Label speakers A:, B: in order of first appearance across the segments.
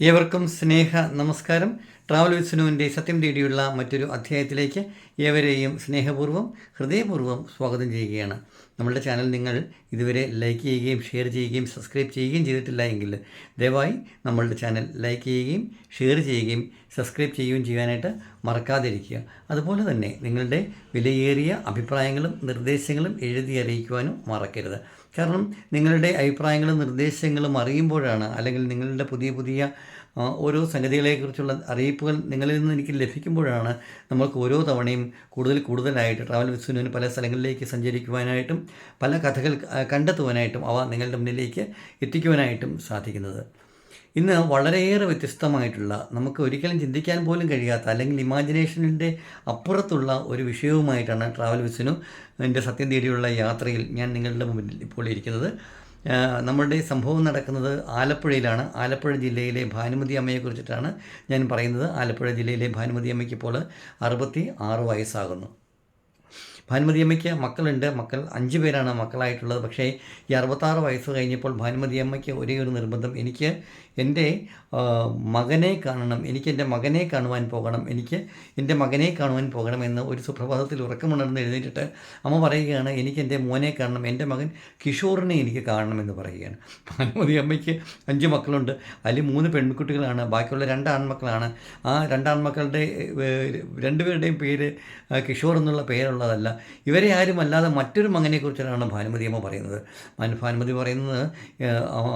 A: ഏവർക്കും സ്നേഹ നമസ്കാരം. ട്രാവൽ വിസ്നുവിന്റെ സത്യം തേടിയുള്ള മറ്റൊരു അധ്യായത്തിലേക്ക് ഏവരെയും സ്നേഹപൂർവം ഹൃദയപൂർവം സ്വാഗതം ചെയ്യുകയാണ്. നമ്മളുടെ ചാനൽ നിങ്ങൾ ഇതുവരെ ലൈക്ക് ചെയ്യുകയും ഷെയർ ചെയ്യുകയും സബ്സ്ക്രൈബ് ചെയ്യുകയും ചെയ്തിട്ടില്ല എങ്കിൽ ദയവായി നമ്മളുടെ ചാനൽ ലൈക്ക് ചെയ്യുകയും ഷെയർ ചെയ്യുകയും സബ്സ്ക്രൈബ് ചെയ്യുകയും ചെയ്യാനായിട്ട് മറക്കാതിരിക്കുക. അതുപോലെ തന്നെ നിങ്ങളുടെ വിലയേറിയ അഭിപ്രായങ്ങളും നിർദ്ദേശങ്ങളും എഴുതി അറിയിക്കുവാനും മറക്കരുത്. കാരണം നിങ്ങളുടെ അഭിപ്രായങ്ങളും നിർദ്ദേശങ്ങളും അറിയുമ്പോഴാണ് അല്ലെങ്കിൽ നിങ്ങളുടെ പുതിയ പുതിയ ഓരോ സംഗതികളെക്കുറിച്ചുള്ള അറിയിപ്പുകൾ നിങ്ങളിൽ നിന്ന് എനിക്ക് ലഭിക്കുമ്പോഴാണ് നമ്മൾക്ക് ഓരോ തവണയും കൂടുതൽ കൂടുതലായിട്ട് ട്രാവൽ വിസുനുവിന് പല സ്ഥലങ്ങളിലേക്ക് സഞ്ചരിക്കുവാനായിട്ടും പല കഥകൾ കണ്ടെത്തുവാനായിട്ടും അവ നിങ്ങളുടെ മുന്നിലേക്ക് എത്തിക്കുവാനായിട്ടും സാധിക്കുന്നത്. ഇന്ന് വളരെയേറെ വ്യത്യസ്തമായിട്ടുള്ള നമുക്ക് ഒരിക്കലും ചിന്തിക്കാൻ പോലും കഴിയാത്ത അല്ലെങ്കിൽ ഇമാജിനേഷനിന്റെ അപ്പുറത്തുള്ള ഒരു വിഷയവുമായിട്ടാണ് ട്രാവൽ വിസിനു എന്റെ സത്യം തേടിയുള്ള യാത്രയിൽ ഞാൻ നിങ്ങളുടെ മുമ്പിൽ ഇപ്പോൾ ഇരിക്കുന്നത്. നമ്മളുടെ സംഭവം നടക്കുന്നത് ആലപ്പുഴയിലാണ്. ആലപ്പുഴ ജില്ലയിലെ ഭാനുമതി അമ്മയെക്കുറിച്ചിട്ടാണ് ഞാൻ പറയുന്നത്. ആലപ്പുഴ ജില്ലയിലെ ഭാനുമതി അമ്മയ്ക്ക് ഇപ്പോൾ അറുപത്തി ആറ് വയസ്സാകുന്നു. ഭാനുമതി അമ്മയ്ക്ക് മക്കളുണ്ട്. മക്കൾ അഞ്ച് പേരാണ് മക്കളായിട്ടുള്ളത്. പക്ഷേ ഈ അറുപത്താറ് വയസ്സ് കഴിഞ്ഞപ്പോൾ ഭാനുമതിയമ്മയ്ക്ക് ഒരേ ഒരു നിർബന്ധം. എനിക്ക് എന്റെ മകനെ കാണണം. എനിക്ക് എന്റെ മകനെ കാണുവാൻ പോകണം. എനിക്ക് എന്റെ മകനെ കാണുവാൻ പോകണം എന്ന് ഒരു സുപ്രഭാതത്തിൽ ഉറക്കമുണർന്ന് എഴുന്നേറ്റിട്ട് അമ്മ പറയുകയാണ് എനിക്ക് എന്റെ മോനെ കാണണം. എന്റെ മകൻ കിഷോറിനെ എനിക്ക് കാണണം എന്ന് പറയുകയാണ്. ഭാനുമതി അമ്മയ്ക്ക് അഞ്ച് മക്കളുണ്ട്. അതിൽ മൂന്ന് പെൺകുട്ടികളാണ്. ബാക്കിയുള്ള രണ്ട് ആൺമക്കളാണ്. ആ രണ്ട് ആൺമക്കളുടെ രണ്ടുപേരുടെയും പേര് കിഷോർ എന്നുള്ള പേരുള്ളതല്ല. ഇവരെ ആരും അല്ലാതെ മറ്റൊരു മകനെക്കുറിച്ചാണ് ഭാനുമതി അമ്മ പറയുന്നത്. ഭാനു- ഭാനുമതി പറയുന്നത്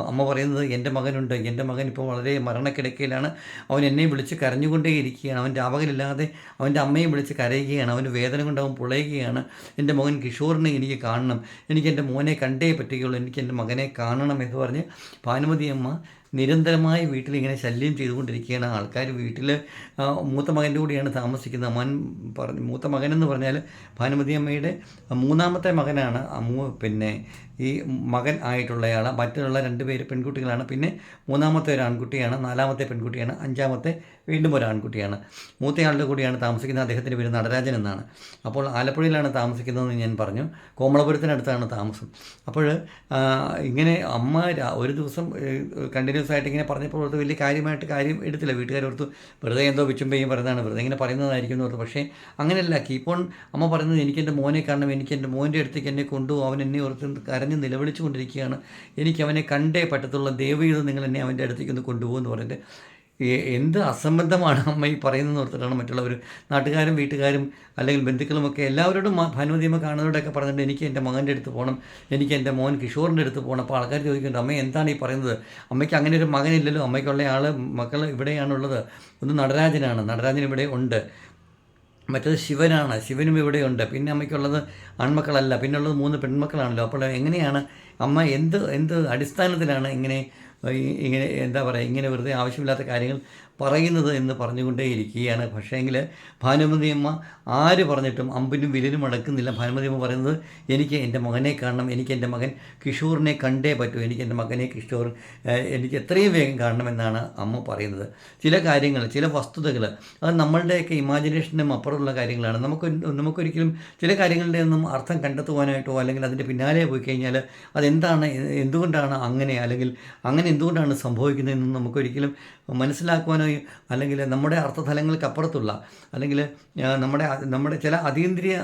A: അമ്മ- പറയുന്നത് എന്റെ മകനുണ്ട് എന്റെ മകൻ ഇപ്പോൾ വളരെ മരണക്കിടക്കയിലാണ്. അവൻ എന്നെ വിളിച്ച് കരഞ്ഞുകൊണ്ടേ ഇരിക്കുകയാണ് അവൻ രാപകലില്ലാതെ അവന്റെ അമ്മയെ വിളിച്ച് കരയുകയാണ്. അവന് വേദന കൊണ്ട് അവൻ പുളയുകയാണ്. എന്റെ മകൻ കിഷോറിനെ എനിക്ക് കാണണം. എനിക്ക് എന്റെ മോനെ കണ്ടേ പറ്റുകയുള്ളൂ. എനിക്ക് എന്റെ മകനെ കാണണം എന്ന് പറഞ്ഞ് ഭാനുമതി അമ്മ നിരന്തരമായി വീട്ടിൽ ഇങ്ങനെ ശല്യം ചെയ്തുകൊണ്ടിരിക്കുകയാണ്. ആൾക്കാർ വീട്ടിൽ മൂത്ത മകന്റെ കൂടെയാണ് താമസിക്കുന്നത്. മോൻ പറഞ്ഞു മൂത്ത മകനെന്ന് പറഞ്ഞാൽ ഭാനുമതി അമ്മയുടെ മൂന്നാമത്തെ മകനാണ്. അമ്മു പിന്നെ ഈ മകൻ ആയിട്ടുള്ളയാൾ മറ്റുള്ള രണ്ട് പേര് പെൺകുട്ടികളാണ്. പിന്നെ മൂന്നാമത്തെ ഒരു ആൺകുട്ടിയാണ് നാലാമത്തെ പെൺകുട്ടിയാണ് അഞ്ചാമത്തെ വീണ്ടും ഒരു ആൺകുട്ടിയാണ്. മൂത്തയാളുടെ കൂടിയാണ് താമസിക്കുന്നത്. അദ്ദേഹത്തിന്റെ പേര് നടരാജൻ എന്നാണ്. അപ്പോൾ ആലപ്പുഴയിലാണ് താമസിക്കുന്നതെന്ന് ഞാൻ പറഞ്ഞു. കോമളപുരത്തിനടുത്താണ് താമസം. അപ്പോൾ ഇങ്ങനെ അമ്മ ഒരു ദിവസം കണ്ടിന്യൂസ് ആയിട്ട് ഇങ്ങനെ പറഞ്ഞപ്പോൾ ഓർത്ത് വലിയ കാര്യമായിട്ട് കാര്യം എടുത്തില്ല. വീട്ടുകാരോർത്ത് വെറുതെ എന്തോ വിച്ചുമ്പയും പറയുന്നതാണ്. വെറുതെ ഇങ്ങനെ പറയുന്നതായിരിക്കും എന്ന് ഓർത്ത്. പക്ഷേ അങ്ങനെയല്ല. കീപ്പോൺ അമ്മ പറയുന്നത് എനിക്ക് എന്റെ മോനെ കാരണം എനിക്ക് എന്റെ മോന്റെ അടുത്തേക്ക് എന്നെ കൊണ്ടുപോകും. അവൻ എന്നെ ഓർത്ത് കരഞ്ഞ് നിലവിളിച്ചു കൊണ്ടിരിക്കുകയാണ് എനിക്ക് അവനെ കണ്ടേ പറ്റത്തുള്ള. ദൈവീത് നിങ്ങൾ എന്നെ അവന്റെ അടുത്തേക്ക് ഒന്ന് കൊണ്ടുപോകുമെന്ന് പറഞ്ഞിട്ട്. എന്ത് അസംബന്ധമാണ് അമ്മ ഈ പറയുന്നതെന്ന് ഓർത്തിട്ടാണ് മറ്റുള്ളവർ നാട്ടുകാരും വീട്ടുകാരും അല്ലെങ്കിൽ ബന്ധുക്കളുമൊക്കെ എല്ലാവരോടും മ- ഭാനുമതിയമ്മ കാണുന്നവരോടൊക്കെ പറഞ്ഞിട്ട് എനിക്ക് എന്റെ മകന്റെ അടുത്ത് പോകണം. എനിക്ക് എന്റെ മോൻ കിഷോറിന്റെ അടുത്ത് പോകണം. അപ്പോൾ ആൾക്കാർ ചോദിക്കുന്നുണ്ട് അമ്മ എന്താണ് ഈ പറയുന്നത്? അമ്മയ്ക്ക് അങ്ങനെ ഒരു മകനില്ലല്ലോ. അമ്മയ്ക്കുള്ള ആൾ മക്കൾ ഇവിടെയാണുള്ളത്. ഒന്ന് നടരാജനാണ്. നടരാജൻ ഇവിടെ ഉണ്ട്. മറ്റേത് ശിവനാണ്. ശിവനും ഇവിടെയുണ്ട്. പിന്നെ അമ്മയ്ക്കുള്ളത് ആൺമക്കളല്ല. പിന്നെ ഉള്ളത് മൂന്ന് പെൺമക്കളാണല്ലോ. അപ്പോൾ എങ്ങനെയാണ് അമ്മ എന്ത് എന്ത് അടിസ്ഥാനത്തിലാണ് ഇങ്ങനെ ഇങ്ങനെ എന്താ പറയുക ഇങ്ങനെ വെറുതെ ആവശ്യമില്ലാത്ത കാര്യങ്ങൾ പറയുന്നത് എന്ന് പറഞ്ഞുകൊണ്ടേയിരിക്കുകയാണ്. പക്ഷേ പക്ഷേങ്കിൽ ഭാനുമതി അമ്മ ആര് പറഞ്ഞിട്ടും അമ്പിനും വിലിനും അടക്കുന്നില്ല. ഭാനുമതി അമ്മ പറയുന്നത് എനിക്ക് എന്റെ മകനെ കാണണം എനിക്ക് എന്റെ മകൻ കിഷോറിനെ കണ്ടേ പറ്റൂ എനിക്ക് എന്റെ മകനെ കിഷോർ എനിക്ക് എത്രയും വേഗം കാണണമെന്നാണ് അമ്മ പറയുന്നത്. ചില കാര്യങ്ങൾ ചില വസ്തുതകൾ അത് നമ്മളുടെയൊക്കെ ഇമാജിനേഷനും അപ്പുറമുള്ള കാര്യങ്ങളാണ്. നമുക്ക് നമുക്കൊരിക്കലും ചില കാര്യങ്ങളുടെ ഒന്നും അർത്ഥം കണ്ടെത്തുവാനായിട്ടോ അല്ലെങ്കിൽ അതിന്റെ പിന്നാലെ പോയി കഴിഞ്ഞാൽ അതെന്താണ് എന്തുകൊണ്ടാണ് അങ്ങനെ അല്ലെങ്കിൽ അങ്ങനെ എന്തുകൊണ്ടാണ് സംഭവിക്കുന്നതെന്നും നമുക്കൊരിക്കലും മനസ്സിലാക്കുവാനോ അല്ലെങ്കിൽ നമ്മുടെ അർത്ഥതലങ്ങൾക്ക് അപ്പുറത്തുള്ള അല്ലെങ്കിൽ നമ്മുടെ നമ്മുടെ ചില അതീന്ദ്രിയ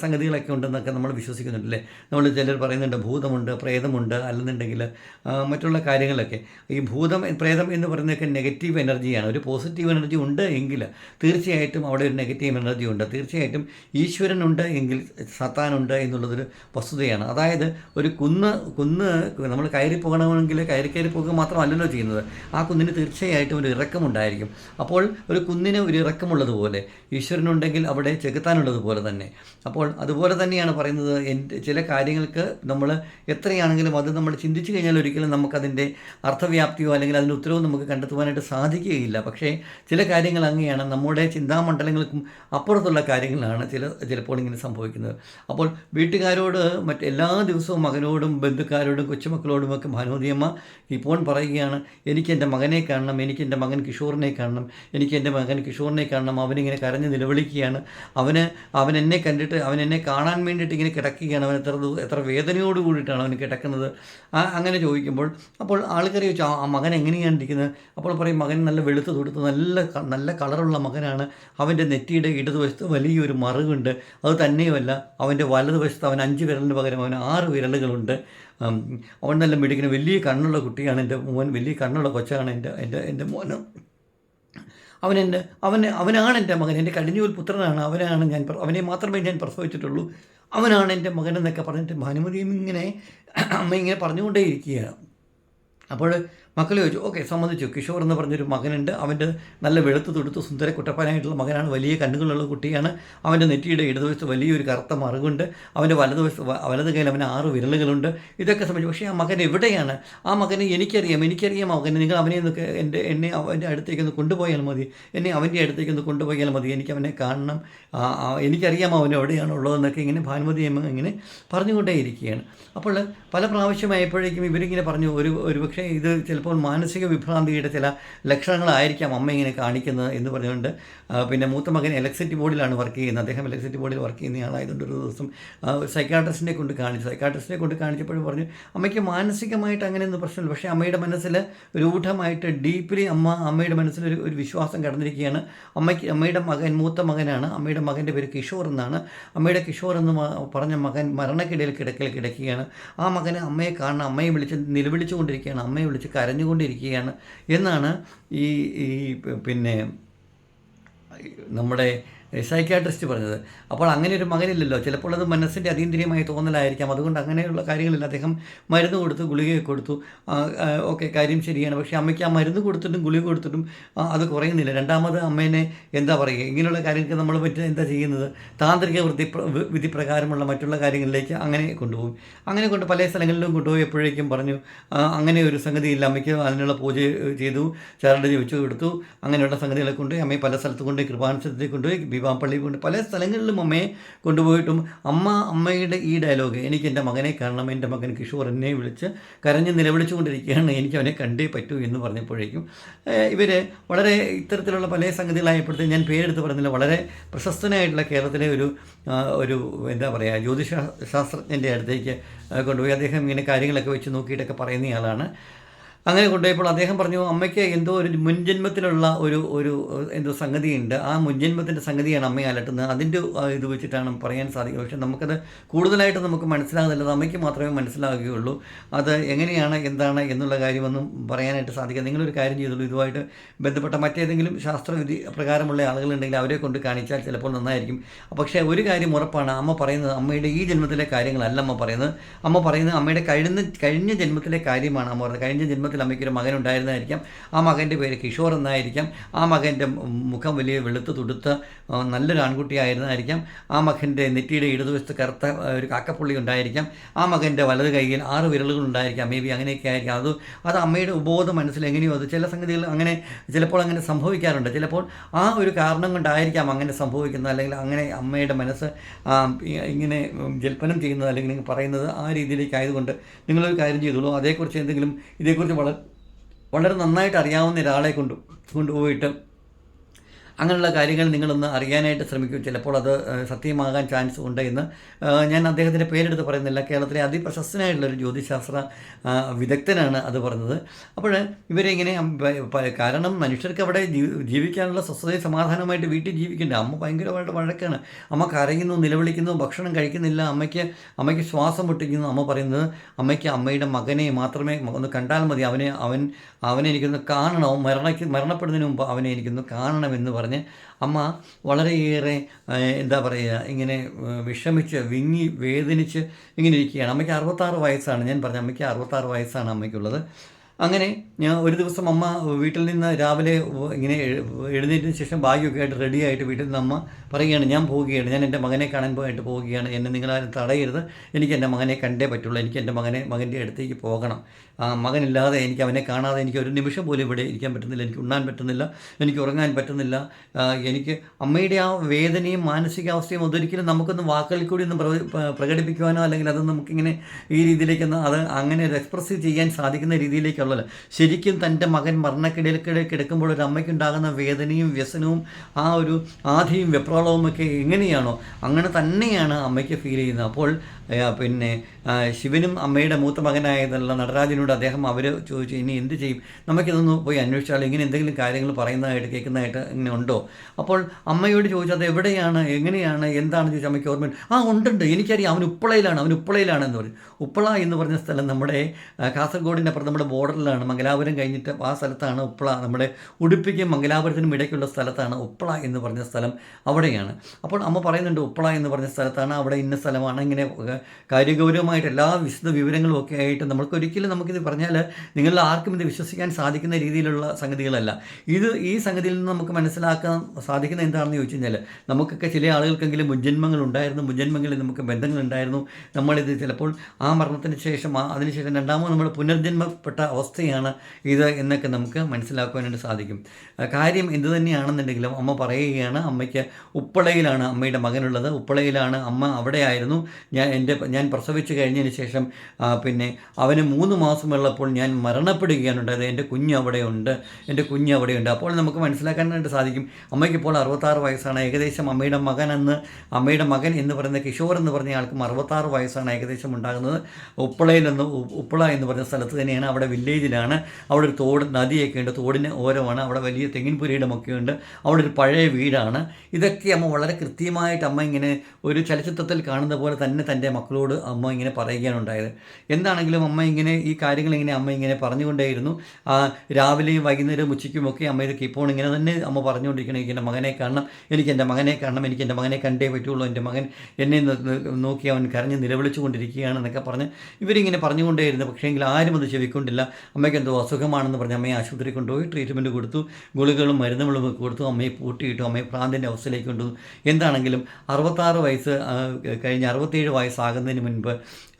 A: സംഗതികളൊക്കെ ഉണ്ടെന്നൊക്കെ നമ്മൾ വിശ്വസിക്കുന്നുണ്ടല്ലേ? നമ്മൾ ചിലർ പറയുന്നുണ്ട് ഭൂതമുണ്ട് പ്രേതമുണ്ട് അല്ലെന്നുണ്ടെങ്കിൽ മറ്റുള്ള കാര്യങ്ങളൊക്കെ. ഈ ഭൂതം പ്രേതം എന്ന് പറയുന്നതൊക്കെ നെഗറ്റീവ് എനർജിയാണ് ഒരു പോസിറ്റീവ് എനർജി ഉണ്ട് എങ്കിൽ തീർച്ചയായിട്ടും അവിടെ ഒരു നെഗറ്റീവ് എനർജി ഉണ്ട്. തീർച്ചയായിട്ടും ഈശ്വരനുണ്ട് എങ്കിൽ സത്താനുണ്ട് എന്നുള്ളതൊരു വസ്തുതയാണ്. അതായത് ഒരു കുന്ന് കുന്ന് നമ്മൾ കയറി പോകണമെങ്കിൽ കയറി കയറി പോകുക മാത്രമല്ലല്ലോ ചെയ്യുന്നത്. ആ കുന്നിന് തീർച്ചയായിട്ടും ഒരു ഇറക്കമുണ്ടായിരിക്കും. അപ്പോൾ ഒരു കുന്നിന് ഒരു ഇറക്കമുള്ളതുപോലെ ഈശ്വരനുണ്ടെങ്കിൽ അവിടെ ചെകുത്താനുള്ളതുപോലെ തന്നെ. അപ്പോൾ അതുപോലെ തന്നെയാണ് പറയുന്നത് എന്റെ ചില കാര്യങ്ങൾക്ക് നമ്മൾ എത്രയാണെങ്കിലും അത് നമ്മൾ ചിന്തിച്ചു കഴിഞ്ഞാൽ ഒരിക്കലും നമുക്കതിന്റെ അർത്ഥവ്യാപ്തിയോ അല്ലെങ്കിൽ അതിന്റെ ഉത്തരവും നമുക്ക് കണ്ടെത്തുവാനായിട്ട് സാധിക്കുകയില്ല. പക്ഷേ ചില കാര്യങ്ങൾ അങ്ങനെയാണ്. നമ്മുടെ ചിന്താമണ്ഡലങ്ങൾക്കും അപ്പുറത്തുള്ള കാര്യങ്ങളാണ് ചില ചിലപ്പോൾ ഇങ്ങനെ സംഭവിക്കുന്നത്. അപ്പോൾ വീട്ടുകാരോട് മറ്റെല്ലാ ദിവസവും മകനോടും ബന്ധുക്കാരോടും കൊച്ചുമക്കളോടുമൊക്കെ ഭാനോദിയമ്മ ഇപ്പോൾ പറയുകയാണ്. എനിക്ക് എന്റെ മകനെ കാണണം. എനിക്ക് എന്റെ മകൻ കിഷോറിനെ കാണണം എനിക്ക് എന്റെ മകൻ കിഷോറിനെ കാണണം അവനിങ്ങനെ കരഞ്ഞ് നിലവിളിക്കുകയാണ്. അവന് അവൻ എന്നെ കണ്ടിട്ട് അവൻ എന്നെ കാണാൻ വേണ്ടിയിട്ട് ഇങ്ങനെ കിടക്കുകയാണ്. അവൻ എത്ര എത്ര വേദനയോട് കൂടിയിട്ടാണ് അവൻ കിടക്കുന്നത്. അങ്ങനെ ചോദിക്കുമ്പോൾ അപ്പോൾ ആൾക്കാർ ചോദിച്ചു ആ മകൻ എങ്ങനെയാണ് ഇരിക്കുന്നത്? അപ്പോൾ പറയും മകൻ നല്ല വെളുത്ത് തൊടുത്ത് നല്ല നല്ല കളറുള്ള മകനാണ്. അവന്റെ നെറ്റിയുടെ ഇടതുവശത്ത് വലിയൊരു മറുകുണ്ട്. അത് തന്നെയുമല്ല അവന്റെ വലതുവശത്ത് അവൻ അഞ്ച് വിരലിന് പകരം അവന് ആറ് വിരലുകളുണ്ട്. അവൻ നല്ല മിടുക്കിന് വലിയ കണ്ണുള്ള കുട്ടിയാണ് എന്റെ മോൻ വലിയ കണ്ണുള്ള കൊച്ചാണ് എന്റെ എന്റെ എന്റെ മോന്. അവൻ എന്റെ അവന് അവനാണ് എന്റെ മകൻ എന്റെ കടിഞ്ഞൂൽ പുത്രനാണ്. അവനാണ് ഞാൻ അവനെ മാത്രമേ ഞാൻ പ്രസവിച്ചിട്ടുള്ളൂ. അവനാണ് എന്റെ മകൻ എന്നൊക്കെ പറഞ്ഞിട്ട് ഭാനുമതിയും ഇങ്ങനെ അമ്മ ഇങ്ങനെ പറഞ്ഞുകൊണ്ടേയിരിക്കുകയാണ്. അപ്പോൾ മക്കൾ ചോദിച്ചു ഓക്കെ സമ്മതിച്ചു കിഷോർ എന്ന് പറഞ്ഞൊരു മകനുണ്ട്. അവന്റെ നല്ല വെളുത്ത് തൊടുത്ത് സുന്ദര കുട്ടപ്പനായിട്ടുള്ള മകനാണ്. വലിയ കണ്ണുകളുള്ള കുട്ടിയാണ്. അവന്റെ നെറ്റിയുടെ ഇടതുവശത്ത് വലിയൊരു കറുത്ത മറുകുണ്ട്. അവന്റെ വലതുവശത്ത് വലത് കയ്യിൽ അവന് ആറ് വിരലുകളുണ്ട്. ഇതൊക്കെ സംബന്ധിച്ച്. പക്ഷേ ആ മകൻ എവിടെയാണ്? ആ മകനെ എനിക്കറിയാം. എനിക്കറിയാം മകനെ. നിങ്ങൾ അവനെ ഒന്ന് എന്റെ എന്നെ അവന്റെ അടുത്തേക്ക് ഒന്ന് കൊണ്ടുപോയാൽ മതി. എന്നെ അവന്റെ അടുത്തേക്ക് ഒന്ന് കൊണ്ടുപോയാൽ മതി. എനിക്ക് അവനെ കാണണം എനിക്കറിയാം അവൻ എവിടെയാണ് ഉള്ളതെന്നൊക്കെ ഇങ്ങനെ ഭാനുമതി അമ്മ ഇങ്ങനെ പറഞ്ഞുകൊണ്ടേയിരിക്കുകയാണ്. അപ്പോൾ പല പ്രാവശ്യമായപ്പോഴേക്കും ഇവരിങ്ങനെ പറഞ്ഞു ഒരു ഒരു പക്ഷേ ഇത് ചിലപ്പോൾ മാനസിക വിഭ്രാന്തിയുടെ ചില ലക്ഷണങ്ങളായിരിക്കാം അമ്മ ഇങ്ങനെ കാണിക്കുന്നത് എന്ന് പറഞ്ഞുകൊണ്ട് പിന്നെ മൂത്ത മകൻ ഇലക്ട്രിസിറ്റി ബോർഡിലാണ് വർക്ക് ചെയ്യുന്നത്. അദ്ദേഹം ഇലക്ട്രിസിറ്റി ബോർഡിൽ വർക്ക് ചെയ്യുന്ന ആളായതുകൊണ്ട് ഒരു ദിവസം സൈക്കാട്രിസ്റ്റിനെ കൊണ്ട് കാണിച്ചു. സൈക്കാട്രിസ്റ്റിനെ കൊണ്ട് കാണിച്ചപ്പോഴും പറഞ്ഞു അമ്മയ്ക്ക് മാനസികമായിട്ട് അങ്ങനെ അങ്ങനെയൊന്നും പ്രശ്നമില്ല. പക്ഷേ അമ്മയുടെ മനസ്സിൽ രൂഢമായിട്ട് ഡീപ്ലി അമ്മ അമ്മയുടെ മനസ്സിൽ ഒരു ഒരു വിശ്വാസം കടന്നിരിക്കുകയാണ്. അമ്മയ്ക്ക് അമ്മയുടെ മകൻ മൂത്ത മകനാണ്. അമ്മയുടെ മകന്റെ പേര് കിഷോർ എന്നാണ്. അമ്മയുടെ കിഷോർ എന്ന് പറഞ്ഞ മകൻ മരണക്കിടയിൽ കിടക്കൽ കിടക്കുകയാണ്. ആ മകനെ അമ്മയെ കാണണം. അമ്മയെ വിളിച്ച് നിലവിളിച്ചുകൊണ്ടിരിക്കുകയാണ്. അമ്മയെ വിളിച്ച് കരഞ്ഞുകൊണ്ടിരിക്കുകയാണ് എന്നാണ് ഈ ഈ പിന്നെ നമ്മുടെ സൈക്കാട്രിസ്റ്റ് പറഞ്ഞത്. അപ്പോൾ അങ്ങനെ ഒരു മകനില്ലല്ലോ. ചിലപ്പോൾ അത് മനസ്സിന്റെ അതീന്ദ്രിയമായ തോന്നലായിരിക്കാം. അതുകൊണ്ട് അങ്ങനെയുള്ള കാര്യങ്ങളില്ല അദ്ദേഹം മരുന്ന് കൊടുത്തു ഗുളികയെ കൊടുത്തു. ഓക്കെ കാര്യം ശരിയാണ്. പക്ഷേ അമ്മയ്ക്ക് ആ മരുന്ന് കൊടുത്തിട്ടും ഗുളിക കൊടുത്തിട്ടും അത് കുറയുന്നില്ല. രണ്ടാമത് അമ്മേനെ എന്താ പറയുക? ഇങ്ങനെയുള്ള കാര്യങ്ങൾക്ക് നമ്മൾ പറ്റി എന്താ ചെയ്യുന്നത്? താന്ത്രിക വൃത്തി വിധി പ്രകാരമുള്ള മറ്റുള്ള കാര്യങ്ങളിലേക്ക് അങ്ങനെ കൊണ്ടുപോകും. അങ്ങനെ കൊണ്ട് പല സ്ഥലങ്ങളിലും കൊണ്ടുപോയി എപ്പോഴേക്കും പറഞ്ഞു അങ്ങനെ ഒരു സംഗതിയില്ല. അമ്മയ്ക്ക് അതിനുള്ള പൂജ ചെയ്തു ചാരട് വെച്ചു കൊടുത്തു. അങ്ങനെയുള്ള സംഗതികളെ കൊണ്ടുപോയി അമ്മയെ പല സ്ഥലത്ത് കൊണ്ടുപോയി കൃപാനുസരത്തിൽ കൊണ്ടുപോയി ബീവാപ്പള്ളി കൊണ്ട് പല സ്ഥലങ്ങളിലും അമ്മയെ കൊണ്ടുപോയിട്ടും അമ്മ അമ്മയുടെ ഈ ഡയലോഗ് എനിക്ക് എന്റെ മകനെ കാണണം എന്റെ മകൻ കിഷോർ എന്നെ വിളിച്ച് കരഞ്ഞ് നിലവിളിച്ചുകൊണ്ടിരിക്കുകയാണ് എനിക്ക് അവനെ കണ്ടേ പറ്റൂ എന്ന് പറഞ്ഞപ്പോഴേക്കും. ഇവർ വളരെ ഇത്തരത്തിലുള്ള പല സംഗതികളായപ്പോഴത്തേക്കും ഞാൻ പേരെടുത്ത് പറഞ്ഞില്ല വളരെ പ്രശസ്തനായിട്ടുള്ള കേരളത്തിലെ ഒരു ഒരു എന്താ പറയുക ജ്യോതിഷ ശാസ്ത്രജ്ഞന്റെ അടുത്തേക്ക് കൊണ്ടുപോയി. അദ്ദേഹം ഇങ്ങനെ കാര്യങ്ങളൊക്കെ വെച്ച് നോക്കിയിട്ടൊക്കെ പറയുന്നയാളാണ് അങ്ങനെ കൊണ്ടുപോയപ്പോൾ അദ്ദേഹം പറഞ്ഞു അമ്മയ്ക്ക് എന്തോ ഒരു മുൻജന്മത്തിലുള്ള ഒരു ഒരു എന്തോ സംഗതിയുണ്ട്. ആ മുൻജന്മത്തിന്റെ സംഗതിയാണ് അമ്മയെ അലട്ടുന്നത്. അതിന്റെ ഇത് വെച്ചിട്ടാണ് പറയാൻ സാധിക്കുക. പക്ഷേ നമുക്കത് കൂടുതലായിട്ട് നമുക്ക് മനസ്സിലാകുന്നില്ല. അമ്മയ്ക്ക് മാത്രമേ മനസ്സിലാകുകയുള്ളൂ. അത് എങ്ങനെയാണ് എന്താണ് എന്നുള്ള കാര്യമൊന്നും പറയാനായിട്ട് സാധിക്കുക. നിങ്ങളൊരു കാര്യം ചെയ്തുള്ളൂ ഇതുമായിട്ട് ബന്ധപ്പെട്ട മറ്റേതെങ്കിലും ശാസ്ത്രവിധി പ്രകാരമുള്ള ആളുകളുണ്ടെങ്കിൽ അവരെ കൊണ്ട് കാണിച്ചാൽ ചിലപ്പോൾ നന്നായിരിക്കും. പക്ഷേ ഒരു കാര്യം ഉറപ്പാണ്. അമ്മ പറയുന്നത് അമ്മയുടെ ഈ ജന്മത്തിലെ കാര്യങ്ങളല്ല അമ്മ പറയുന്നത്. അമ്മ പറയുന്നത് അമ്മയുടെ കഴിഞ്ഞ കഴിഞ്ഞ ജന്മത്തിലെ കാര്യമാണ് അമ്മ പറയുന്നത്. കഴിഞ്ഞ ജന്മത്തിൽ അമ്മയ്ക്കൊരു മകൻ ഉണ്ടായിരുന്നതായിരിക്കാം ആ മകന്റെ പേര് കിഷോർ എന്നായിരിക്കാം. ആ മകന്റെ മുഖം വലിയ വെളുത്ത് തുടുത്ത് നല്ലൊരു ആൺകുട്ടിയായിരുന്നതായിരിക്കാം ആ മകന്റെ നെറ്റിയുടെ ഇടതുവശത്ത് കറുത്ത ഒരു കാക്കപ്പുള്ളി ഉണ്ടായിരിക്കാം. ആ മകന്റെ വലത് കൈയിൽ ആറ് വിരലുകൾ ഉണ്ടായിരിക്കാം മേ ബി അങ്ങനെയൊക്കെ ആയിരിക്കാം. അത് അത് അമ്മയുടെ ഉപബോധ മനസ്സിൽ എങ്ങനെയോ അത് ചില സംഗതികൾ അങ്ങനെ ചിലപ്പോൾ അങ്ങനെ സംഭവിക്കാറുണ്ട്. ചിലപ്പോൾ ആ ഒരു കാരണം കൊണ്ടായിരിക്കാം അങ്ങനെ സംഭവിക്കുന്നത്. അല്ലെങ്കിൽ അങ്ങനെ അമ്മയുടെ മനസ്സ് ഇങ്ങനെ ജൽപ്പനം ചെയ്യുന്നത് അല്ലെങ്കിൽ പറയുന്നത് ആ രീതിയിലേക്ക് ആയതുകൊണ്ട് നിങ്ങളൊരു കാര്യം ചെയ്തോളൂ. അതേക്കുറിച്ച് എന്തെങ്കിലും ഇതേക്കുറിച്ച് വളരെ നന്നായിട്ട് അറിയാവുന്ന ഒരാളെ കൊണ്ട് കൊണ്ടുപോയിട്ട് അങ്ങനെയുള്ള കാര്യങ്ങൾ നിങ്ങളൊന്ന് അറിയാനായിട്ട് ശ്രമിക്കും. ചിലപ്പോൾ അത് സത്യമാകാൻ ചാൻസ് ഉണ്ട് എന്ന്. ഞാൻ അദ്ദേഹത്തിന്റെ പേരെടുത്ത് പറയുന്നില്ല. കേരളത്തിലെ അതിപ്രശസ്തനായിട്ടുള്ള ഒരു ജ്യോതിശാസ്ത്ര വിദഗ്ധനാണ് അത് പറഞ്ഞത്. അപ്പോൾ ഇവരെ ഇങ്ങനെ അം- പ- പ- കാരണം മനുഷ്യർക്ക് അവിടെ ജീവിക്കാനുള്ള സ്വസ്ഥതയും സമാധാനമായിട്ട് വീട്ടിൽ ജീവിക്കേണ്ട. അമ്മ ഭയങ്കരമായിട്ട് വഴക്കാണ്. അമ്മ കരയുന്നു നിലവിളിക്കുന്നു ഭക്ഷണം കഴിക്കുന്നില്ല. അമ്മയ്ക്ക് അമ്മയ്ക്ക് ശ്വാസം മുട്ടിക്കുന്നു. അമ്മ പറയുന്നത് അമ്മയ്ക്ക് അമ്മയുടെ മകനെ മാത്രമേ ഒന്ന് കണ്ടാൽ മതി. അവനെ അവൻ അവനെ എനിക്കൊന്ന് കാണണം. മരണ മരണപ്പെടുന്നതിന് മുമ്പ് അവനെ എനിക്കൊന്ന് കാണണമെന്ന് പറഞ്ഞ് അമ്മ വളരെയേറെ എന്താ പറയുക ഇങ്ങനെ വിഷമിച്ച് വിങ്ങി വേദനിച്ച് ഇങ്ങനെ ഇരിക്കുകയാണ്. അമ്മയ്ക്ക് അറുപത്താറ് വയസ്സാണ്. ഞാൻ പറഞ്ഞ അമ്മയ്ക്ക് അറുപത്താറ് വയസ്സാണ് അമ്മയ്ക്കുള്ളത്. അങ്ങനെ ഞാൻ ഒരു ദിവസം അമ്മ വീട്ടിൽ നിന്ന് രാവിലെ ഇങ്ങനെ എഴുന്നേറ്റിന് ശേഷം ബാഗിയൊക്കെ ആയിട്ട് റെഡി ആയിട്ട് വീട്ടിൽ നിന്ന് അമ്മ പറയുകയാണ് ഞാൻ പോവുകയാണ്. ഞാൻ എന്റെ മകനെ കാണാൻ പോയിട്ട് പോവുകയാണ്. എന്നെ നിങ്ങളാരും തടയരുത്. എനിക്ക് എന്റെ മകനെ കണ്ടേ പറ്റുള്ളൂ. എനിക്ക് എന്റെ മകനെ മകന്റെ അടുത്തേക്ക് പോകണം. ആ മകനില്ലാതെ എനിക്ക് അവനെ കാണാതെ എനിക്ക് ഒരു നിമിഷം പോലും ഇവിടെ ഇരിക്കാൻ പറ്റുന്നില്ല എനിക്ക് ഉണ്ണാൻ പറ്റുന്നില്ല എനിക്ക് ഉറങ്ങാൻ പറ്റുന്നില്ല. എനിക്ക് അമ്മയുടെ ആ വേദനയും മാനസികാവസ്ഥയും ഒന്നൊരിക്കലും നമുക്കൊന്ന് വാക്കുകളിൽ കൂടി ഒന്ന് പ്രകടിപ്പിക്കുവാനോ അല്ലെങ്കിൽ അത് നമുക്കിങ്ങനെ ഈ രീതിയിലേക്കൊന്ന് അത് അങ്ങനെ ഒരു എക്സ്പ്രസ് ചെയ്യാൻ സാധിക്കുന്ന രീതിയിലേക്കുള്ളല്ല ശരിക്കും തന്റെ മകൻ മരണക്കിടയിൽ കിടക്കുമ്പോൾ ഒരു അമ്മയ്ക്കുണ്ടാകുന്ന വേദനയും വ്യസനവും ആ ഒരു ആധിയും വെപ്രാളവും ഒക്കെ എങ്ങനെയാണോ അങ്ങനെ തന്നെയാണ് അമ്മയ്ക്ക് ഫീൽ ചെയ്യുന്നത്. അപ്പോൾ പിന്നെ ശിവനും അമ്മയുടെ മൂത്ത മകനായതല്ല നടരാജനോട് അദ്ദേഹം അവർ ചോദിച്ചു ഇനി എന്ത് ചെയ്യും? നമുക്കിതൊന്ന് പോയി അന്വേഷിച്ചാൽ ഇങ്ങനെ എന്തെങ്കിലും കാര്യങ്ങൾ പറയുന്നതായിട്ട് കേൾക്കുന്നതായിട്ട് ഇങ്ങനെ ഉണ്ടോ? അപ്പോൾ അമ്മയോട് ചോദിച്ചത് എവിടെയാണ്? എങ്ങനെയാണ്? എന്താണെന്ന് ചോദിച്ചാൽ അമ്മയ്ക്ക് ഓർമ്മ ആ ഉണ്ടുണ്ട്. എനിക്കറിയാം. അവൻ ഉപ്പളയിലാണ്. അവൻ ഉപ്പളയിലാണ് എന്ന് പറഞ്ഞു. ഉപ്പള എന്ന് പറഞ്ഞ സ്ഥലം നമ്മുടെ കാസർഗോഡിന്റെ അപ്പുറം നമ്മുടെ ബോർഡറിലാണ്. മംഗലാപുരം കഴിഞ്ഞിട്ട് ആ സ്ഥലത്താണ് ഉപ്പള. നമ്മുടെ ഉടുപ്പിക്കും മംഗലാപുരത്തിനും ഇടയ്ക്കുള്ള സ്ഥലത്താണ് ഉപ്പള എന്ന് പറഞ്ഞ സ്ഥലം അവിടെയാണ്. അപ്പോൾ അമ്മ പറയുന്നുണ്ട് ഉപ്പള എന്ന് പറഞ്ഞ സ്ഥലത്താണ് അവിടെ ഇന്ന സ്ഥലമാണ്. ഇങ്ങനെ കാര്യഗൗരവമായിട്ട് എല്ലാ വിശദ വിവരങ്ങളും ഒക്കെ ആയിട്ട് നമ്മൾക്ക് ഒരിക്കലും നമുക്കിത് പറഞ്ഞാൽ നിങ്ങളിൽ ആർക്കും ഇത് വിശ്വസിക്കാൻ സാധിക്കുന്ന രീതിയിലുള്ള സംഗതികളല്ല. ഇത് ഈ സംഗതിയിൽ നിന്ന് നമുക്ക് മനസ്സിലാക്കാൻ സാധിക്കുന്ന എന്താണെന്ന് ചോദിച്ചു കഴിഞ്ഞാൽ നമുക്കൊക്കെ ചില ആളുകൾക്കെങ്കിലും മുൻജന്മങ്ങൾ ഉണ്ടായിരുന്നു. മുൻജന്മങ്ങളിൽ നമുക്ക് ബന്ധങ്ങളുണ്ടായിരുന്നു നമ്മളിത് ചിലപ്പോൾ ആ മരണത്തിന് ശേഷം അതിനുശേഷം രണ്ടാമത് നമ്മൾ പുനർജന്മപ്പെട്ട അവസ്ഥയാണ് ഇത് എന്നൊക്കെ നമുക്ക് മനസ്സിലാക്കുവാനായിട്ട് സാധിക്കും. കാര്യം എന്തു തന്നെയാണെന്നുണ്ടെങ്കിലും അമ്മ പറയുകയാണ് അമ്മയ്ക്ക് ഉപ്പളയിലാണ് അമ്മയുടെ മകനുള്ളത്. ഉപ്പളയിലാണ് അമ്മ അവിടെയായിരുന്നു. ഞാൻ എന്റെ ഞാൻ പ്രസവിച്ചു കഴിഞ്ഞതിന് ശേഷം പിന്നെ അവന് മൂന്ന് മാസമുള്ളപ്പോൾ ഞാൻ മരണപ്പെടുകയാണ് ഉണ്ടായത്. എന്റെ കുഞ്ഞ് അവിടെയുണ്ട്. എന്റെ കുഞ്ഞ് അവിടെയുണ്ട്. അപ്പോൾ നമുക്ക് മനസ്സിലാക്കാനായിട്ട് സാധിക്കും. അമ്മയ്ക്ക് ഇപ്പോൾ അറുപത്താറ് വയസ്സാണ്. ഏകദേശം അമ്മയുടെ മകൻ എന്ന് അമ്മയുടെ മകൻ എന്ന് പറയുന്ന കിഷോർ എന്ന് പറഞ്ഞ ആൾക്കും അറുപത്താറ് വയസ്സാണ് ഏകദേശം ഉണ്ടാകുന്നത്. ഉപ്പളയിൽ നിന്ന് ഉപ്പള എന്ന് പറഞ്ഞ സ്ഥലത്ത് തന്നെയാണ് അവിടെ വില്ലേജിലാണ് അവിടെ ഒരു തോട് നദിയൊക്കെ ഉണ്ട്. തോടിന് ഓരമാണ്. അവിടെ വലിയ തെങ്ങിൻ പുരയിടമൊക്കെ ഉണ്ട്. അവിടെ ഒരു പഴയ വീടാണ്. ഇതൊക്കെ അമ്മ വളരെ കൃത്യമായിട്ട് അമ്മ ഇങ്ങനെ ഒരു ചലച്ചിത്രത്തിൽ കാണുന്ന പോലെ തന്നെ തന്റെ മക്കളോട് അമ്മ ഇങ്ങനെ പറയുകയാണ് ഉണ്ടായത് എന്താണെങ്കിലും അമ്മ ഇങ്ങനെ ഈ കാര്യങ്ങൾ ഇങ്ങനെ അമ്മ ഇങ്ങനെ പറഞ്ഞുകൊണ്ടേയിരുന്നു. രാവിലെയും വൈകുന്നേരവും ഉച്ചയ്ക്കും ഒക്കെ അമ്മ ഇത് ഇപ്പോൾ ഇങ്ങനെ തന്നെ അമ്മ പറഞ്ഞുകൊണ്ടിരിക്കണം എനിക്ക് എന്റെ മകനെ കാണണം. എനിക്ക് എന്റെ മകനെ കാണണം. എനിക്ക് എന്റെ മകനെ കണ്ടേ പറ്റുള്ളൂ. എന്റെ മകൻ എന്നെ നോക്കി അവൻ കരഞ്ഞ് നിലവിളിച്ചുകൊണ്ടിരിക്കുകയാണ് കൊണ്ടിരിക്കുകയാണെന്നൊക്കെ പറഞ്ഞ് ഇവരിങ്ങനെ പറഞ്ഞുകൊണ്ടേയിരുന്നു. പക്ഷേ എങ്കിൽ ആരും അത് ചെവിക്കൊണ്ടില്ല. അമ്മയ്ക്ക് എന്തോ അസുഖമാണെന്ന് പറഞ്ഞ് അമ്മയെ ആശുപത്രി കൊണ്ടുപോയി ട്രീറ്റ്മെന്റ് കൊടുത്തു. ഗുളികകളും മരുന്നുകളും കൊടുത്തു. അമ്മയെ പൂട്ടിയിട്ടു. അമ്മയെ പ്രാന്തിന്റെ അവസ്ഥയിലേക്ക് കൊണ്ടു എന്താണെങ്കിലും അറുപത്താറ് വയസ്സ് കഴിഞ്ഞ് അറുപത്തേഴ് വയസ്സാകുന്നതിന് മുൻപ്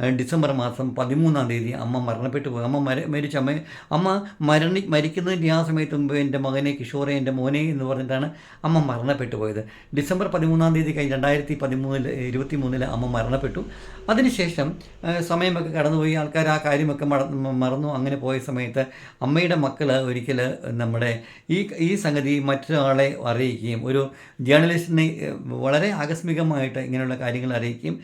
A: ഡിസംബർ മാസം പതിമൂന്നാം തീയതി അമ്മ മരണപ്പെട്ടു പോയി. അമ്മ മര മരിച്ച അമ്മ അമ്മ മരണി മരിക്കുന്നതിന്റെ ആ സമയത്ത് മുമ്പ് എന്റെ മകനെ കിഷോറെ എന്റെ മോനെ എന്ന് പറഞ്ഞിട്ടാണ് അമ്മ മരണപ്പെട്ടു പോയത്. ഡിസംബർ പതിമൂന്നാം തീയതി കഴിഞ്ഞ് രണ്ടായിരത്തി പതിമൂന്നിൽ ഇരുപത്തി മൂന്നിൽ അമ്മ മരണപ്പെട്ടു. അതിനുശേഷം സമയമൊക്കെ കടന്നുപോയി. ആൾക്കാർ ആ കാര്യമൊക്കെ മറ- മറന്നു. അങ്ങനെ പോയ സമയത്ത് അമ്മയുടെ മക്കൾ ഒരിക്കൽ നമ്മുടെ ഈ ഈ സംഗതി മറ്റൊരാളെ അറിയിക്കുകയും ഒരു ജേർണലിസ്റ്റിനെ വളരെ ആകസ്മികമായിട്ട് ഇങ്ങനെയുള്ള കാര്യങ്ങൾ അറിയിക്കുകയും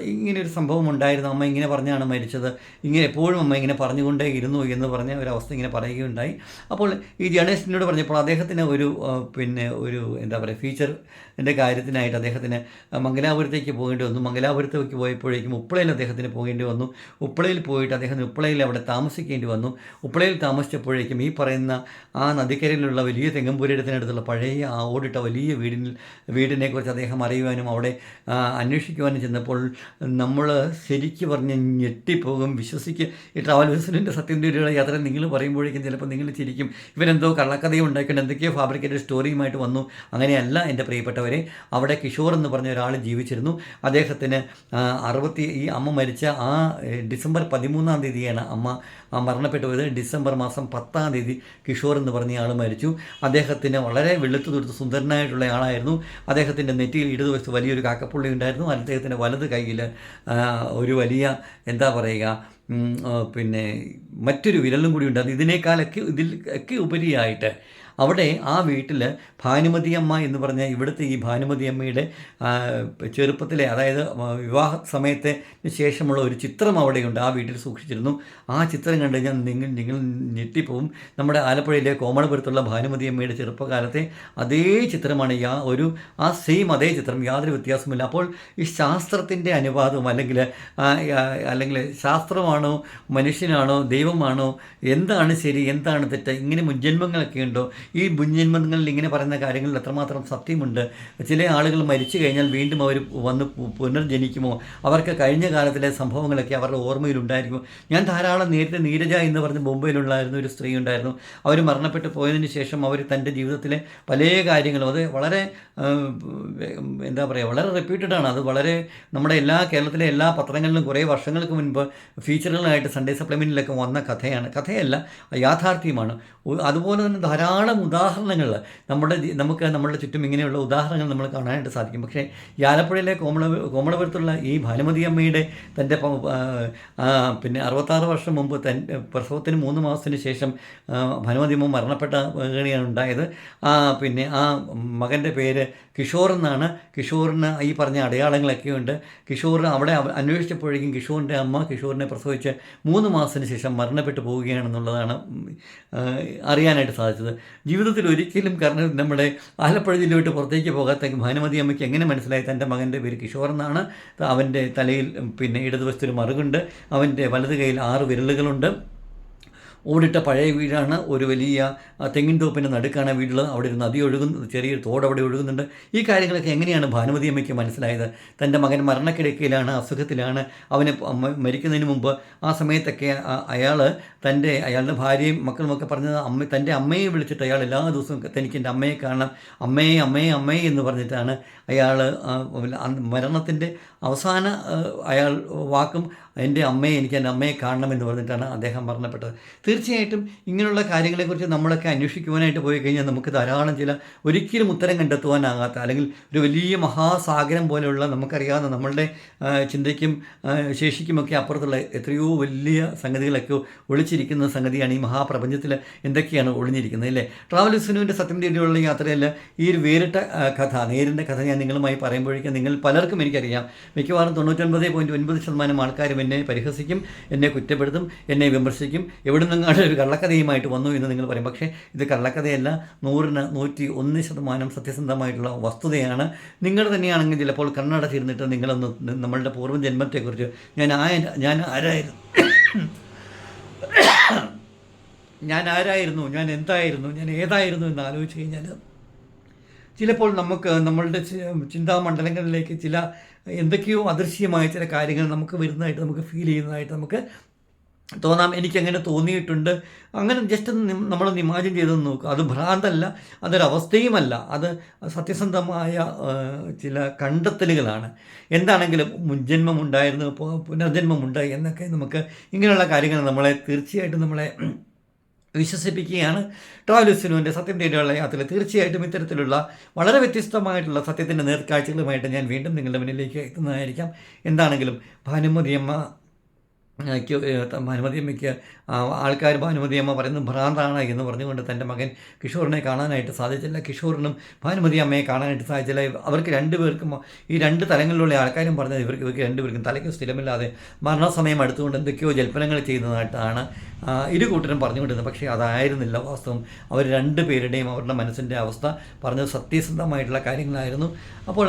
A: ഇങ്ങനെയൊരു സംഭവം ഉണ്ടായിരുന്നു അമ്മ ഇങ്ങനെ പറഞ്ഞാണ് മരിച്ചത്. ഇങ്ങനെ എപ്പോഴും അമ്മ ഇങ്ങനെ പറഞ്ഞുകൊണ്ടേ ഇരുന്നു എന്ന് പറഞ്ഞ ഒരവസ്ഥ ഇങ്ങനെ പറയുകയുണ്ടായി. അപ്പോൾ ഈ ജേർണലിസ്റ്റിനോട് പറഞ്ഞപ്പോൾ അദ്ദേഹത്തിന് ഒരു പിന്നെ ഒരു എന്താ പറയുക ഫീച്ചർ എന്റെ കാര്യത്തിനായിട്ട് അദ്ദേഹത്തിന് മംഗലാപുരത്തേക്ക് പോകേണ്ടി വന്നു. മംഗലാപുരത്തേക്ക് പോയപ്പോഴേക്കും ഉപ്പളയിൽ അദ്ദേഹത്തിന് പോകേണ്ടി വന്നു. ഉപ്പളയിൽ പോയിട്ട് അദ്ദേഹത്തിന് ഉപ്പളയിൽ അവിടെ താമസിക്കേണ്ടി വന്നു. ഉപ്പളയിൽ താമസിച്ചപ്പോഴേക്കും ഈ പറയുന്ന ആ നദിക്കരയിലുള്ള വലിയ തെങ്ങമ്പൂരിടത്തിനടുത്തുള്ള പഴയ ആ ഓടിട്ട വലിയ വീടിന് വീടിനെക്കുറിച്ച് അദ്ദേഹം അറിയുവാനും അവിടെ അന്വേഷിക്കുവാനും ചെന്നപ്പോൾ നമ്മൾ ശരിക്കും പറഞ്ഞ് ഞെട്ടിപ്പോകും. വിശ്വസിക്കുക ഈ ട്രാവൽ ബിസിനസിന്റെ സത്യന്തിയുടെ യാത്ര നിങ്ങൾ പറയുമ്പോഴേക്കും ചിലപ്പോൾ നിങ്ങൾ ചിരിക്കും. ഇവരെന്തോ കള്ളക്കഥയും ഉണ്ടാക്കിയിട്ട് എന്തൊക്കെയോ ഫാബ്രിക്കേറ്റഡ് സ്റ്റോറിയുമായിട്ട് വന്നു. അങ്ങനെയല്ല എന്റെ പ്രിയപ്പെട്ടവരെ അവിടെ കിഷോർ എന്ന് പറഞ്ഞ ഒരാൾ ജീവിച്ചിരുന്നു. അദ്ദേഹത്തിന് അറുപത്തി ഈ അമ്മ മരിച്ച ആ ഡിസംബർ പതിമൂന്നാം തീയതിയാണ് അമ്മ ആ, മരണപ്പെട്ടു പോയത്. ഡിസംബർ മാസം പത്താം തീയതി കിഷോർ എന്ന് പറഞ്ഞ ആൾ മരിച്ചു. അദ്ദേഹത്തിന് വളരെ വെളുത്തു തൊടുത്ത് സുന്ദരനായിട്ടുള്ള ആളായിരുന്നു. അദ്ദേഹത്തിന്റെ നെറ്റിയിൽ ഇടതുവശത്ത് വലിയൊരു കാക്കപ്പുള്ളി ഉണ്ടായിരുന്നു. അദ്ദേഹത്തിന്റെ വലത് കൈയിൽ ആ, ഒരു വലിയ എന്താ പറയുക പിന്നെ മറ്റൊരു വിരലും കൂടി ഉണ്ട്. അത് ഇതിനേക്കാളൊക്കെ ഇതിൽ ഒക്കെ ഉപരിയായിട്ട് അവിടെ ആ വീട്ടിൽ ഭാനുമതിയമ്മ എന്ന് പറഞ്ഞ ഇവിടുത്തെ ഈ ഭാനുമതിയമ്മയുടെ ചെറുപ്പത്തിലെ അതായത് വിവാഹ സമയത്തെ ശേഷമുള്ള ഒരു ചിത്രം അവിടെയുണ്ട്. ആ വീട്ടിൽ സൂക്ഷിച്ചിരുന്നു. ആ ചിത്രം കണ്ടു കഴിഞ്ഞാൽ നിങ്ങൾ നിങ്ങൾ ഞെട്ടിപ്പോവും. നമ്മുടെ ആലപ്പുഴയിലെ കോമളപുരത്തുള്ള ഭാനുമതിയമ്മയുടെ ചെറുപ്പകാലത്തെ അതേ ചിത്രമാണ്. ആ ഒരു ആ സെയിം അതേ ചിത്രം. യാതൊരു വ്യത്യാസമില്ല അപ്പോൾ ഈ ശാസ്ത്രത്തിന്റെ അനുവാദം അല്ലെങ്കിൽ അല്ലെങ്കിൽ ശാസ്ത്രമാണോ മനുഷ്യനാണോ ദൈവമാണോ എന്താണ് ശരി എന്താണ് തെറ്റ് ഇങ്ങനെ മുൻജന്മങ്ങളൊക്കെ ഉണ്ടോ ഈ മുൻജന്മങ്ങളിൽ ഇങ്ങനെ പറയുന്ന കാര്യങ്ങളിൽ എത്രമാത്രം സത്യമുണ്ട്. ചില ആളുകൾ മരിച്ചു കഴിഞ്ഞാൽ വീണ്ടും അവർ വന്ന് പുനർജനിക്കുമോ? അവർക്ക് കഴിഞ്ഞ കാലത്തിലെ സംഭവങ്ങളൊക്കെ അവരുടെ ഓർമ്മയിൽ ഉണ്ടായിരിക്കുമോ ഞാൻ ധാരാളം നേരത്തെ നീരജ എന്ന് പറഞ്ഞ് മുംബൈയിലുണ്ടായിരുന്ന ഒരു സ്ത്രീ ഉണ്ടായിരുന്നു. അവർ മരണപ്പെട്ടു പോയതിന് ശേഷം അവർ തന്റെ ജീവിതത്തിലെ പല കാര്യങ്ങളും അത് വളരെ എന്താ പറയുക വളരെ റിപ്പീറ്റഡ് ആണ്. അത് വളരെ നമ്മുടെ എല്ലാ കേരളത്തിലെ എല്ലാ പത്രങ്ങളിലും കുറേ വർഷങ്ങൾക്ക് മുൻപ് ഫീച്ചറുകളായിട്ട് സൺഡേ സപ്ലിമെന്റിലൊക്കെ വന്ന കഥയാണ്. കഥയല്ല യാഥാർത്ഥ്യമാണ്. അതുപോലെ തന്നെ ധാരാളം ഉദാഹരണങ്ങൾ. നമ്മുടെ നമുക്ക് നമ്മുടെ ചുറ്റും ഇങ്ങനെയുള്ള ഉദാഹരണങ്ങൾ നമ്മൾ കാണാനായിട്ട് സാധിക്കും. പക്ഷേ ആലപ്പുഴയിലെ കോമള കോമളപുരത്തുള്ള ഈ ഭാനുമതി അമ്മയുടെ തന്റെ പിന്നെ അറുപത്താറ് വർഷം മുമ്പ് തൻ പ്രസവത്തിന് മൂന്ന് മാസത്തിന് ശേഷം ഭാനുമതി അമ്മ മരണപ്പെട്ട ഗണിയാണ് ഉണ്ടായത്. ആ പിന്നെ ആ മകന്റെ പേര് കിഷോർ എന്നാണ്. കിഷോറിന് ഈ പറഞ്ഞ അടയാളങ്ങളൊക്കെ ഉണ്ട്. കിഷോർ അവിടെ അന്വേഷിച്ചപ്പോഴേക്കും കിഷോറിന്റെ അമ്മ കിഷോറിനെ പ്രസവിച്ച് മൂന്ന് മാസത്തിന് ശേഷം മരണപ്പെട്ടു പോവുകയാണെന്നുള്ളതാണ് അറിയാനായിട്ട് സാധിച്ചത്. ജീവിതത്തിൽ ഒരിക്കലും കാരണം നമ്മുടെ ആലപ്പുഴ ജില്ല പുറത്തേക്ക് പോകാത്ത ഭാനുമതി അമ്മയ്ക്ക് എങ്ങനെ മനസ്സിലായി? തന്റെ മകന്റെ പേര് കിഷോർ എന്നാണ്. അവന്റെ തലയിൽ പിന്നെ ഇടതുവശത്തൊരു മറുകുണ്ട്. അവന്റെ വലത് കൈയിൽ ആറ് വിരലുകളുണ്ട്. ഓടിട്ട പഴയ വീടാണ് ഒരു വലിയ തെങ്ങിൻ തോപ്പിന്റെ നടുക്കാണ് വീടുള്ളത്. അവിടെ ഒരു നദി ഒഴുകുന്നു ചെറിയ തോട് അവിടെ ഒഴുകുന്നുണ്ട്. ഈ കാര്യങ്ങളൊക്കെ എങ്ങനെയാണ് ഭാനുമതി അമ്മയ്ക്ക് മനസ്സിലായത്? തന്റെ മകൻ മരണക്കിടക്കയിലാണ് അസുഖത്തിലാണ് അവന് മരിക്കുന്നതിന് മുമ്പ് ആ സമയത്തൊക്കെ അയാൾ തന്റെ അയാളുടെ ഭാര്യയും മക്കളുമൊക്കെ പറഞ്ഞത് അമ്മ തന്റെ അമ്മയെ വിളിച്ചിട്ട് അയാൾ എല്ലാ ദിവസവും തനിക്ക് എന്റെ അമ്മയെ കാണണം. അമ്മയെ അമ്മയെ അമ്മയെ എന്ന് പറഞ്ഞിട്ടാണ് അയാൾ മരണത്തിന്റെ അവസാന അയാൾ വാക്കും എന്റെ അമ്മയെ എനിക്ക് എന്റെ അമ്മയെ കാണണമെന്ന് പറഞ്ഞിട്ടാണ് അദ്ദേഹം മരണപ്പെട്ടത്. തീർച്ചയായിട്ടും ഇങ്ങനെയുള്ള കാര്യങ്ങളെക്കുറിച്ച് നമ്മളൊക്കെ അന്വേഷിക്കുവാനായിട്ട് പോയി കഴിഞ്ഞാൽ നമുക്ക് ധാരാളം ചില ഒരിക്കലും ഉത്തരം കണ്ടെത്തുവാനാകാത്ത അല്ലെങ്കിൽ ഒരു വലിയ മഹാസാഗരം പോലെയുള്ള നമുക്കറിയാവുന്ന നമ്മളുടെ ചിന്തയ്ക്കും ശേഷിക്കുമൊക്കെ അപ്പുറത്തുള്ള എത്രയോ വലിയ സംഗതികളൊക്കെ ഒളിച്ചിരിക്കുന്ന സംഗതിയാണ് ഈ മഹാപ്രപഞ്ചത്തിൽ എന്തൊക്കെയാണ് ഒളിഞ്ഞിരിക്കുന്നത് അല്ലേ? ട്രാവൽ സിനുവിന്റെ സത്യം തേടിയുള്ള യാത്രയല്ല ഈ ഒരു വേറിട്ട കഥ നേരിന്റെ കഥ ഞാൻ നിങ്ങളുമായി പറയുമ്പോഴേക്കും നിങ്ങൾ പലർക്കും എനിക്കറിയാം. മിക്കവാറും തൊണ്ണൂറ്റൊൻപത് പോയിന്റ് ഒൻപത് ശതമാനം ആൾക്കാരും എന്നെ പരിഹസിക്കും എന്നെ കുറ്റപ്പെടുത്തും എന്നെ വിമർശിക്കും. എവിടെ നിന്നാണ് ഒരു കള്ളക്കഥയുമായിട്ട് വന്നു എന്ന് നിങ്ങൾ പറയും. പക്ഷേ ഇത് കള്ളക്കഥയല്ല. നൂറിന് നൂറ്റി ഒന്ന് ശതമാനം സത്യസന്ധമായിട്ടുള്ള വസ്തുതയാണ്. നിങ്ങൾ തന്നെയാണെങ്കിൽ ചിലപ്പോൾ കണ്ണട തീർന്നിട്ട് നിങ്ങളൊന്ന് നമ്മളുടെ പൂർവ ജന്മത്തെക്കുറിച്ച് ഞാൻ ആയ ഞാൻ ആരായിരുന്നു? ഞാൻ ആരായിരുന്നു? ഞാൻ എന്തായിരുന്നു? ഞാൻ ഏതായിരുന്നു എന്ന് ആലോചിച്ച് കഴിഞ്ഞാൽ ചിലപ്പോൾ നമുക്ക് നമ്മളുടെ ചിന്താമണ്ഡലങ്ങളിലേക്ക് ചില എന്തൊക്കെയോ അദൃശ്യമായ ചില കാര്യങ്ങൾ നമുക്ക് വരുന്നതായിട്ട് നമുക്ക് ഫീൽ ചെയ്യുന്നതായിട്ട് നമുക്ക് തോന്നാം. എനിക്കങ്ങനെ തോന്നിയിട്ടുണ്ട്. അങ്ങനെ ജസ്റ്റ് ഒന്ന് നമ്മളൊന്ന് ഇമാജിൻ ചെയ്തൊന്ന് നോക്കുക അത് ഭ്രാന്തല്ല അതൊരവസ്ഥയുമല്ല. അത് സത്യസന്ധമായ ചില കണ്ടെത്തലുകളാണ്. എന്താണെങ്കിലും മുൻജന്മമുണ്ടായിരുന്നു പുനർജന്മം ഉണ്ട് എന്നൊക്കെ നമുക്ക് ഇങ്ങനെയുള്ള കാര്യങ്ങൾ നമ്മളെ തീർച്ചയായിട്ടും നമ്മളെ വിശ്വസിപ്പിക്കുകയാണ്. ട്രാവലിസിനുവിന്റെ സത്യം തേടിയുള്ള യാത്രയിൽ തീർച്ചയായിട്ടും ഇത്തരത്തിലുള്ള വളരെ വ്യത്യസ്തമായിട്ടുള്ള സത്യത്തിന്റെ നേർക്കാഴ്ചകളുമായിട്ട് ഞാൻ വീണ്ടും നിങ്ങളുടെ മുന്നിലേക്ക് എത്തുന്നതായിരിക്കാം. എന്താണെങ്കിലും ഭാനുമതിയമ്മ ഭാനുമതിയമ്മയ്ക്ക് ആൾക്കാർ ഭാനുമതിയമ്മ പറയുന്നത് ഭ്രാന്താണ് എന്ന് പറഞ്ഞുകൊണ്ട് തന്റെ മകൻ കിഷോറിനെ കാണാനായിട്ട് സാധിച്ചില്ല. കിഷോറിനും ഭാനുമതി അമ്മയെ കാണാനായിട്ട് സാധിച്ചില്ല. അവർക്ക് രണ്ടുപേർക്കും ഈ രണ്ട് തലങ്ങളിലുള്ള ആൾക്കാരും പറഞ്ഞത് ഇവർക്ക് ഇവർക്ക് രണ്ടുപേർക്കും തലയ്ക്ക് സ്ഥിരമില്ലാതെ മരണസമയം അടുത്തുകൊണ്ട് എന്തൊക്കെയോ ജൽപ്പനങ്ങൾ ചെയ്യുന്നതായിട്ടാണ് ഇരു കൂട്ടരും പറഞ്ഞുകൊണ്ടിരുന്നത്. പക്ഷേ അതായിരുന്നില്ല വാസ്തവം. അവർ രണ്ട് പേരുടെയും അവരുടെ മനസ്സിന്റെ അവസ്ഥ പറഞ്ഞത് സത്യസന്ധമായിട്ടുള്ള കാര്യങ്ങളായിരുന്നു. അപ്പോൾ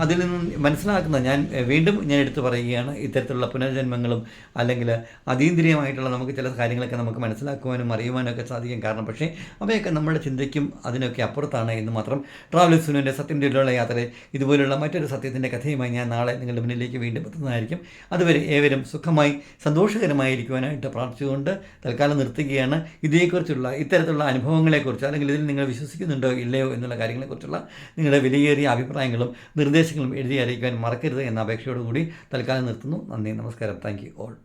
A: അതിൽ നിന്നും മനസ്സിലാക്കുന്ന ഞാൻ വീണ്ടും ഞാൻ എടുത്തു പറയുകയാണ്. ഇത്തരത്തിലുള്ള പുനർജന്മങ്ങളും അല്ലെങ്കിൽ അതീന്ദ്രിയമായിട്ടുള്ള നമുക്ക് ചില കാര്യങ്ങളൊക്കെ നമുക്ക് മനസ്സിലാക്കുവാനും അറിയുവാനും ഒക്കെ സാധിക്കും. കാരണം പക്ഷേ അവയൊക്കെ നമ്മുടെ ചിന്തയ്ക്കും അതിനൊക്കെ അപ്പുറത്താണ് എന്ന് മാത്രം ട്രാവൽ സുനുവിന്റെ ഉള്ള യാത്ര യാത്രയിൽ ഇതുപോലുള്ള മറ്റൊരു സത്യത്തിന്റെ കഥയുമായി ഞാൻ നാളെ നിങ്ങളുടെ മുന്നിലേക്ക് വീണ്ടും എത്തുന്നതായിരിക്കും. അതുവരെ ഏവരും സുഖമായി സന്തോഷകരമായിരിക്കുവാനായിട്ട് പ്രാർത്ഥിച്ചുകൊണ്ട് തൽക്കാലം നിർത്തുകയാണ്. ഇതേക്കുറിച്ചുള്ള ഇത്തരത്തിലുള്ള അനുഭവങ്ങളെക്കുറിച്ച് അല്ലെങ്കിൽ ഇതിൽ നിങ്ങൾ വിശ്വസിക്കുന്നുണ്ടോ ഇല്ലയോ എന്നുള്ള കാര്യങ്ങളെക്കുറിച്ചുള്ള നിങ്ങളുടെ വിലയേറിയ അഭിപ്രായങ്ങളും നിർദ്ദേശങ്ങളും എഴുതി അറിയിക്കാൻ മറക്കരുത് എന്ന അപേക്ഷയോടുകൂടി തൽക്കാലം നിർത്തുന്നു. നന്ദി നമസ്കാരം. Thank or